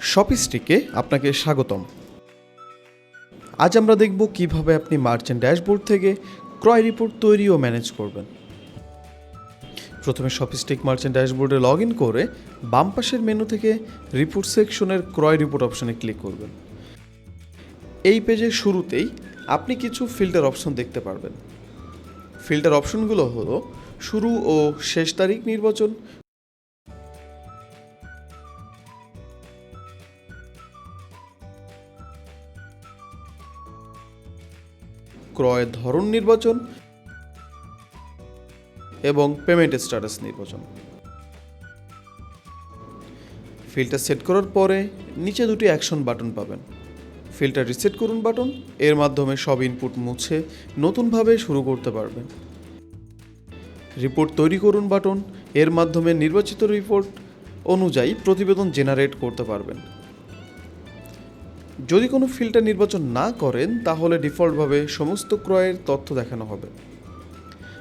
শপিস্টিকে আপনাকে স্বাগতম। আজ আমরা দেখব কীভাবে আপনি মার্চেন্ট ড্যাশবোর্ড থেকে ক্রয় রিপোর্ট তৈরি ও ম্যানেজ করবেন। প্রথমে শপিস্টিক মার্চেন্ট ড্যাশবোর্ডে লগ ইন করে বাম পাশের মেনু থেকে রিপোর্ট সেকশনের ক্রয় রিপোর্ট অপশনে ক্লিক করবেন। এই পেজের শুরুতেই আপনি কিছু ফিল্টার অপশন দেখতে পারবেন। ফিল্টার অপশনগুলো হলো শুরু ও শেষ তারিখ নির্বাচন ক্রয়ের ধরন নির্বাচন এবং পেমেন্ট স্ট্যাটাস নির্বাচন। ফিল্টার সেট করার পরে নিচে দুটি অ্যাকশন বাটন পাবেন। ফিল্টার রিসেট করুন বাটন এর মাধ্যমে সব ইনপুট মুছে নতুনভাবে শুরু করতে পারবেন। রিপোর্ট তৈরি করুন বাটন এর মাধ্যমে নির্বাচিত রিপোর্ট অনুযায়ী প্রতিবেদন জেনারেট করতে পারবেন। যদি কোনো ফিল্টার নির্বাচন না করেন, তাহলে ডিফল্টভাবে সমস্ত ক্রয়ের তথ্য দেখানো হবে।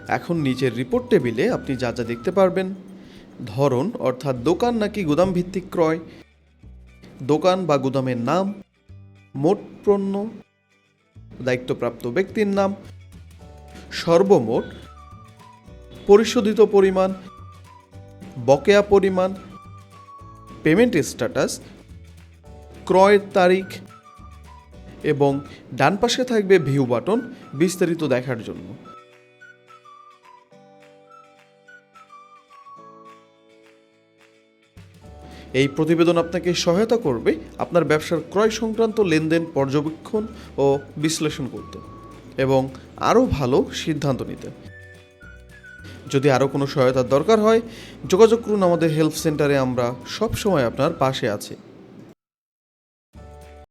এখন নিচের রিপোর্ট টেবিলে আপনি যা যা দেখতে পারবেন। ধরন, অর্থাৎ দোকান নাকি গুদাম ভিত্তিক ক্রয়। দোকান বা গুদামের নাম, মোট পণ্য, দায়িত্বপ্রাপ্ত ব্যক্তির নাম, সর্বমোট, পরিশোধিত পরিমাণ, বকেয়া পরিমাণ পেমেন্ট স্ট্যাটাস ক্রয়ের তারিখ এবং ডান পাশে থাকবে ভিউ বাটন বিস্তারিত দেখার জন্য। এই প্রতিবেদন আপনাকে সহায়তা করবে আপনার ব্যবসার ক্রয় সংক্রান্ত লেনদেন, পর্যবেক্ষণ ও বিশ্লেষণ করতে এবং আরও ভালো সিদ্ধান্ত নিতে। যদি আরও কোনো সহায়তার দরকার হয়, যোগাযোগ করুন আমাদের হেল্প সেন্টারে, আমরা সব সময় আপনার পাশে আছি।